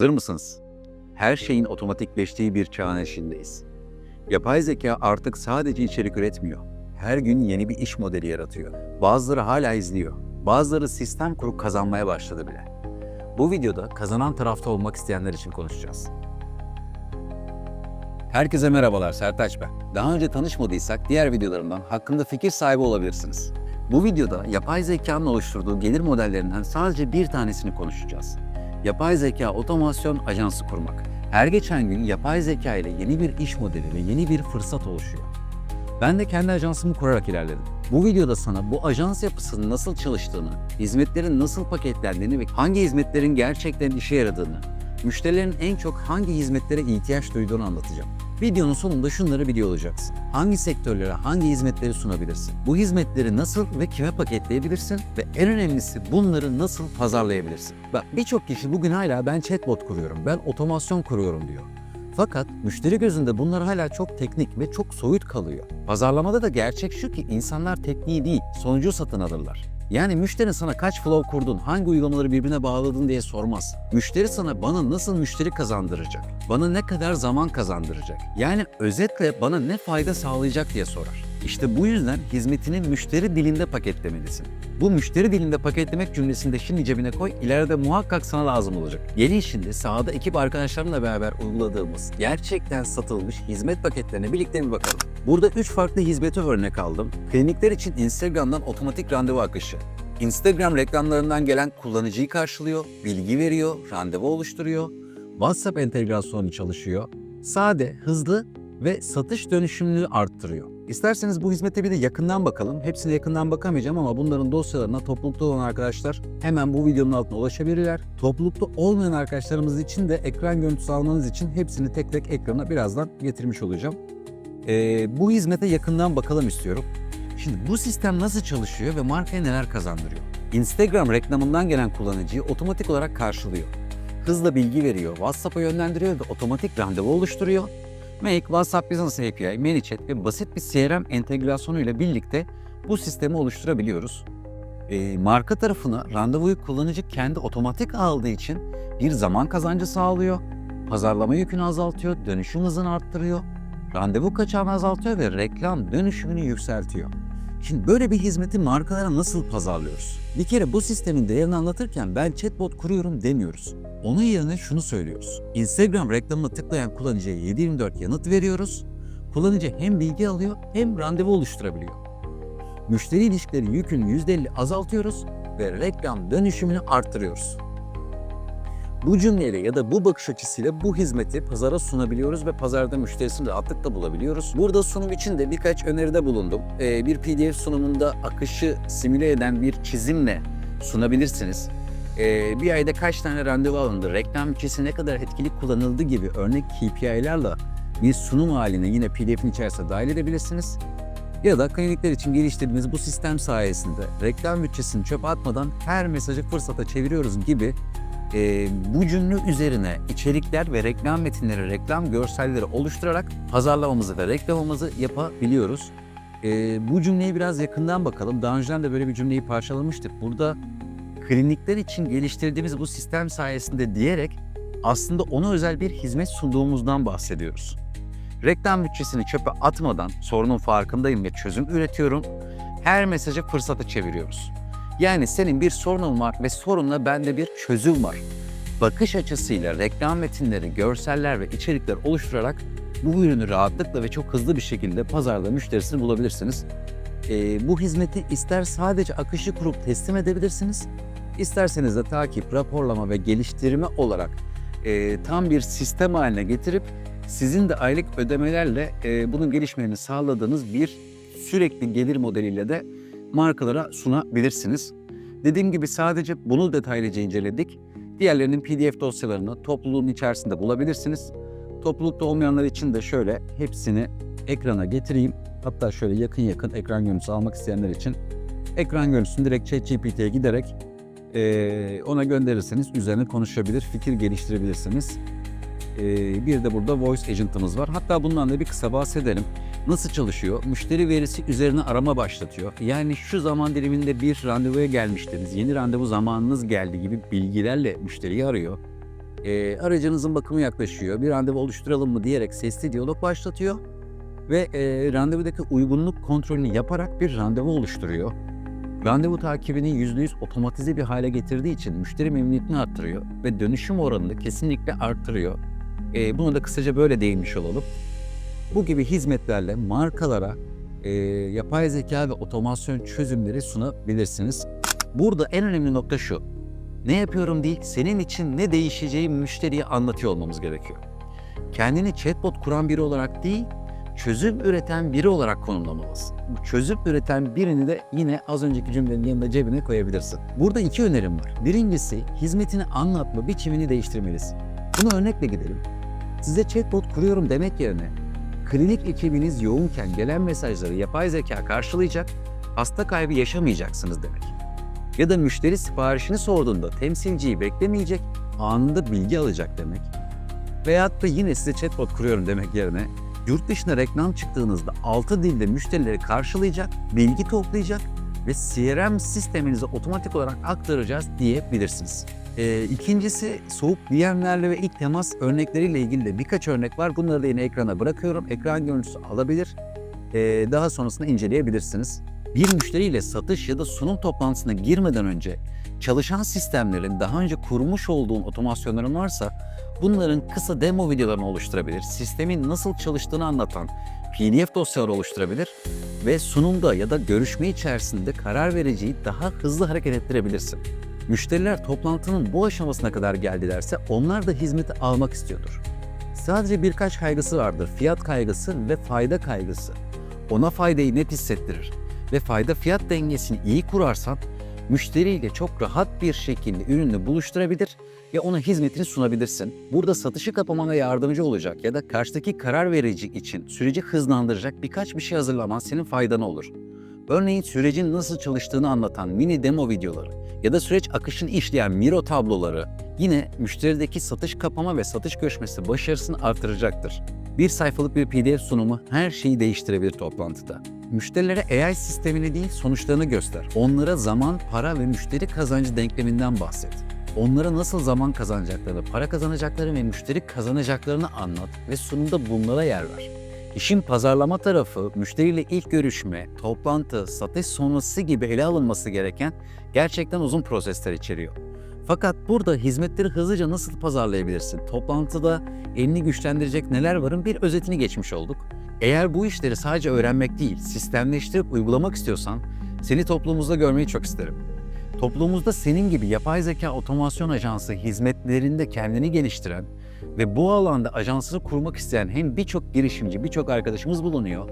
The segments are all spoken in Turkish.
Hazır mısınız? Her şeyin otomatikleştiği bir çağın eşiğindeyiz. Yapay zeka artık sadece içerik üretmiyor. Her gün yeni bir iş modeli yaratıyor. Bazıları hala izliyor. Bazıları sistem kurup kazanmaya başladı bile. Bu videoda kazanan tarafta olmak isteyenler için konuşacağız. Herkese merhabalar, Sertaç ben. Daha önce tanışmadıysak diğer videolarımdan hakkında fikir sahibi olabilirsiniz. Bu videoda yapay zekanın oluşturduğu gelir modellerinden sadece bir tanesini konuşacağız. Yapay zeka otomasyon ajansı kurmak. Her geçen gün yapay zeka ile yeni bir iş modeli ve yeni bir fırsat oluşuyor. Ben de kendi ajansımı kurarak ilerledim. Bu videoda sana bu ajans yapısının nasıl çalıştığını, hizmetlerin nasıl paketlendiğini ve hangi hizmetlerin gerçekten işe yaradığını, müşterilerin en çok hangi hizmetlere ihtiyaç duyduğunu anlatacağım. Videonun sonunda şunları biliyor olacaksın. Hangi sektörlere hangi hizmetleri sunabilirsin? Bu hizmetleri nasıl ve kime paketleyebilirsin? Ve en önemlisi bunları nasıl pazarlayabilirsin? Bak birçok kişi bugün hala ben chatbot kuruyorum, ben otomasyon kuruyorum diyor. Fakat müşteri gözünde bunlar hala çok teknik ve çok soyut kalıyor. Pazarlamada da gerçek şu ki insanlar tekniği değil, sonucu satın alırlar. Yani müşteri sana kaç flow kurdun, hangi uygulamaları birbirine bağladın diye sormaz. Müşteri sana bana nasıl müşteri kazandıracak, bana ne kadar zaman kazandıracak, yani özetle bana ne fayda sağlayacak diye sorar. İşte bu yüzden hizmetini müşteri dilinde paketlemelisin. Bu müşteri dilinde paketlemek cümlesini de şimdi cebine koy, ileride muhakkak sana lazım olacak. Gelin şimdi sahada ekip arkadaşlarımla beraber uyguladığımız gerçekten satılmış hizmet paketlerine birlikte bir bakalım. Burada 3 farklı hizmeti örnek aldım. Klinikler için Instagram'dan otomatik randevu akışı. Instagram reklamlarından gelen kullanıcıyı karşılıyor, bilgi veriyor, randevu oluşturuyor. WhatsApp entegrasyonu çalışıyor. Sade, hızlı ve satış dönüşümlüğü arttırıyor. İsterseniz bu hizmete bir de yakından bakalım. Hepsine yakından bakamayacağım ama bunların dosyalarına toplulukta olan arkadaşlar hemen bu videonun altına ulaşabilirler. Toplulukta olmayan arkadaşlarımız için de ekran görüntüsü almanız için hepsini tek tek ekrana birazdan getirmiş olacağım. Ee, bu hizmete yakından bakalım istiyorum. Şimdi bu sistem nasıl çalışıyor ve markaya neler kazandırıyor? Instagram reklamından gelen kullanıcıyı otomatik olarak karşılıyor. Hızla bilgi veriyor, WhatsApp'a yönlendiriyor ve otomatik randevu oluşturuyor. Make, WhatsApp Business API, ManyChat ve basit bir CRM entegrasyonu ile birlikte bu sistemi oluşturabiliyoruz. E, marka tarafına randevuyu kullanıcı kendi otomatik aldığı için bir zaman kazancı sağlıyor, pazarlama yükünü azaltıyor, dönüşüm hızını arttırıyor, randevu kaçağını azaltıyor ve reklam dönüşümünü yükseltiyor. Şimdi böyle bir hizmeti markalara nasıl pazarlıyoruz? Bir kere bu sistemin değerini anlatırken ben chatbot kuruyorum demiyoruz. Onun yerine şunu söylüyoruz. Instagram reklamını tıklayan kullanıcıya 7/24 yanıt veriyoruz. Kullanıcı hem bilgi alıyor hem randevu oluşturabiliyor. Müşteri ilişkileri yükünü %50 azaltıyoruz ve reklam dönüşümünü arttırıyoruz. Bu cümleyle ya da bu bakış açısıyla bu hizmeti pazara sunabiliyoruz ve pazarda müşterisini rahatlıkla bulabiliyoruz. Burada sunum için de birkaç öneride bulundum. Ee, bir PDF sunumunda akışı simüle eden bir çizimle sunabilirsiniz. Ee, bir ayda kaç tane randevu alındı, reklam bütçesi ne kadar etkili kullanıldı gibi örnek KPI'lerle bir sunum haline yine PDF'in içerisine dahil edebilirsiniz. Ya da klinikler için geliştirdiğimiz bu sistem sayesinde reklam bütçesini çöpe atmadan her mesajı fırsata çeviriyoruz gibi e, bu cümle üzerine içerikler ve reklam metinleri, reklam görselleri oluşturarak pazarlamamızı ve reklamımızı yapabiliyoruz. E, bu cümleyi biraz yakından bakalım. Daha önceden de böyle bir cümleyi parçalamıştık. Burada klinikler için geliştirdiğimiz bu sistem sayesinde diyerek aslında ona özel bir hizmet sunduğumuzdan bahsediyoruz. Reklam bütçesini çöpe atmadan sorunun farkındayım ve çözüm üretiyorum. Her mesajı fırsata çeviriyoruz. Yani senin bir sorunun var ve sorunla bende bir çözüm var. Bakış açısıyla reklam metinleri, görseller ve içerikler oluşturarak bu ürünü rahatlıkla ve çok hızlı bir şekilde pazarda müşterisini bulabilirsiniz. Ee, bu hizmeti ister sadece akışı kurup teslim edebilirsiniz, isterseniz de takip, raporlama ve geliştirme olarak e, tam bir sistem haline getirip sizin de aylık ödemelerle e, bunun gelişmelerini sağladığınız bir sürekli gelir modeliyle de markalara sunabilirsiniz. Dediğim gibi sadece bunu detaylıca inceledik. Diğerlerinin PDF dosyalarını topluluğun içerisinde bulabilirsiniz. Toplulukta olmayanlar için de şöyle hepsini ekrana getireyim. Hatta şöyle yakın yakın ekran görüntüsü almak isteyenler için ekran görüntüsünü direkt ChatGPT'ye giderek eee, ona gönderirseniz üzerine konuşabilir, fikir geliştirebilirsiniz. Eee, bir de burada Voice Agent'ımız var. Hatta bundan da bir kısa bahsedelim. Nasıl çalışıyor? Müşteri verisi üzerine arama başlatıyor. Yani şu zaman diliminde bir randevuya gelmiştiniz, yeni randevu zamanınız geldi gibi bilgilerle müşteriyi arıyor. e, aracınızın bakımı yaklaşıyor, bir randevu oluşturalım mı diyerek sesli diyalog başlatıyor ve e, randevudaki uygunluk kontrolünü yaparak bir randevu oluşturuyor. Randevu takibini %100 otomatize bir hale getirdiği için müşteri memnuniyetini arttırıyor ve dönüşüm oranını kesinlikle arttırıyor. E, buna da kısaca böyle değinmiş olalım. Bu gibi hizmetlerle markalara e, yapay zeka ve otomasyon çözümleri sunabilirsiniz. Burada en önemli nokta şu. Ne yapıyorum değil, senin için ne değişeceği müşteriye anlatıyor olmamız gerekiyor. Kendini chatbot kuran biri olarak değil, çözüm üreten biri olarak konumlamalısın. Bu çözüm üreten birini de yine az önceki cümlenin yanında cebine koyabilirsin. Burada iki önerim var. Birincisi hizmetini anlatma biçimini değiştirmelisin. Buna örnekle gidelim. Size chatbot kuruyorum demek yerine klinik ekibiniz yoğunken gelen mesajları yapay zeka karşılayacak, hasta kaybı yaşamayacaksınız demek. Ya da müşteri siparişini sorduğunda temsilciyi beklemeyecek, anında bilgi alacak demek. Veyahut da yine size chatbot kuruyorum demek yerine yurt dışına reklam çıktığınızda 6 dilde müşterileri karşılayacak, bilgi toplayacak ve CRM sisteminize otomatik olarak aktaracağız diyebilirsiniz. Ee, ikincisi soğuk DM'lerle ve ilk temas örnekleriyle ilgili de birkaç örnek var. Bunları da yine ekrana bırakıyorum. Ekran görüntüsü alabilir. Ee, daha sonrasında inceleyebilirsiniz. Bir müşteriyle satış ya da sunum toplantısına girmeden önce çalışan sistemlerin daha önce kurmuş olduğun otomasyonların varsa bunların kısa demo videolarını oluşturabilir. Sistemin nasıl çalıştığını anlatan PDF dosyaları oluşturabilir ve sunumda ya da görüşme içerisinde karar vericiyi daha hızlı hareket ettirebilirsin. Müşteriler toplantının bu aşamasına kadar geldilerse onlar da hizmeti almak istiyordur. Sadece birkaç kaygısı vardır. Fiyat kaygısı ve fayda kaygısı. Ona faydayı net hissettirir ve fayda fiyat dengesini iyi kurarsan müşteriyle çok rahat bir şekilde ürünü buluşturabilir ve ona hizmetini sunabilirsin. Burada satışı kapamana yardımcı olacak ya da karşıdaki karar verici için süreci hızlandıracak birkaç bir şey hazırlaman senin faydana olur. Örneğin sürecin nasıl çalıştığını anlatan mini demo videoları ya da süreç akışını işleyen Miro tabloları yine müşterideki satış kapama ve satış görüşmesi başarısını artıracaktır. Bir sayfalık bir PDF sunumu her şeyi değiştirebilir toplantıda. Müşterilere AI sistemini değil sonuçlarını göster. Onlara zaman, para ve müşteri kazancı denkleminden bahset. Onlara nasıl zaman kazanacaklarını, para kazanacaklarını ve müşteri kazanacaklarını anlat ve sunumda bunlara yer ver. İşin pazarlama tarafı, müşteriyle ilk görüşme, toplantı, satış sonrası gibi ele alınması gereken gerçekten uzun prosesler içeriyor. Fakat burada hizmetleri hızlıca nasıl pazarlayabilirsin? Toplantıda elini güçlendirecek neler varın bir özetini geçmiş olduk. Eğer bu işleri sadece öğrenmek değil, sistemleştirip uygulamak istiyorsan seni toplumumuzda görmeyi çok isterim. Toplumumuzda senin gibi yapay zeka otomasyon ajansı hizmetlerinde kendini geliştiren ve bu alanda ajansını kurmak isteyen hem birçok girişimci, birçok arkadaşımız bulunuyor.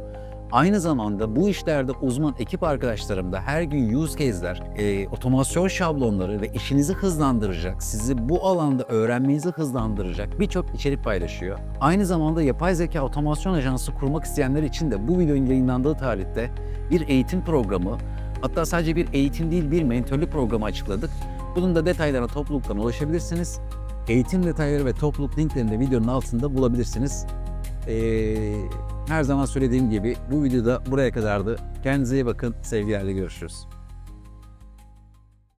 Aynı zamanda bu işlerde uzman ekip arkadaşlarım da her gün use case'ler, e, otomasyon şablonları ve işinizi hızlandıracak, sizi bu alanda öğrenmenizi hızlandıracak birçok içerik paylaşıyor. Aynı zamanda yapay zeka otomasyon ajansı kurmak isteyenler için de bu videonun yayınlandığı tarihte bir eğitim programı, hatta sadece bir eğitim değil bir mentörlük programı açıkladık. Bunun da detaylarına topluluktan ulaşabilirsiniz. Eğitim detayları ve topluluk linklerini de videonun altında bulabilirsiniz. Ee, her zaman söylediğim gibi bu videoda buraya kadardı. Kendinize iyi bakın. Sevgilerle görüşürüz.